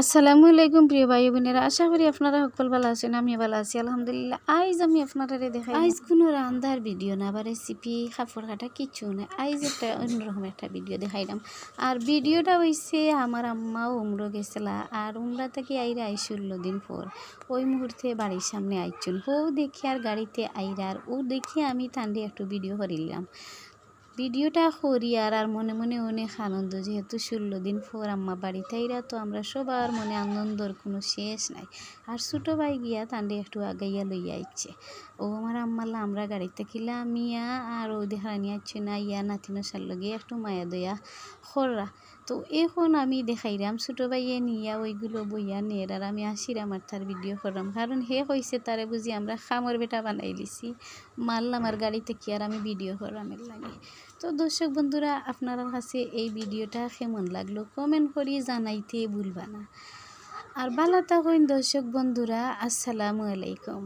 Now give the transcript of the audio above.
আসসালামু আলাইকুম প্রিয় ভাই বোনেরা, আশা করি আপনারা সকল ভালো আছেন আমি ভালো আছি, আলহামদুলিল্লাহ। আইজ আমি আপনারা দেখাই আইজ কোনো রান্ধার ভিডিও না বা রেসিপি কাপড় কাটা কিচ্ছু না, আইজ একটা অন্যরকম একটা ভিডিও দেখাইলাম। আর ভিডিওটা হইছে আমার আম্মাও উমরো গেছিলা, আর উমরা থেকে আইরা আইসুল্লো দিন পর। ওই মুহূর্তে বাড়ির সামনে আইছুন ও দেখি আর গাড়িতে আইরা, আর ও দেখি আমি টান্ডি একটু ভিডিও করিলাম। ভিডিওটা করি আর আর মনে মনে অনেক আনন্দ। যেহেতু ষোলো দিন পর আম্মা বাড়ি তাইরা তো আমরা সবার মনে আনন্দর কোনো শেষ নাই। আর ছোটো ভাই গিয়া তান্ডে একটু আগাইয়া লইয়া আইছে। ও আমার আম্মাল্লা আমরা গাড়িতে কিলা মিয়া আর ও দেখানি আইছে না, ইয়া নাতিনো সার লগে একটু মায়া দয়া খররা তো এখন আমি দেখাইলাম ছোটো ভাইয়ে নিয়া ওইগুলো বইয়া নের আর আমি আসিরাম আর তার ভিডিও করলাম কারণ হে কইছে তারে বুঝি আমরা খামর বেটা বানাই লিছি, মারলাম আর গাড়িতে কি আর আমি ভিডিও করলাম এর লাগে। তো দর্শক বন্ধুরা আপনার কাছে এই ভিডিওটা কেমন লাগল কমেন্ট করি জানাইতে ভুলবা না। আর ভালো থাকুন দর্শক বন্ধুরা, আসসালামু আলাইকুম।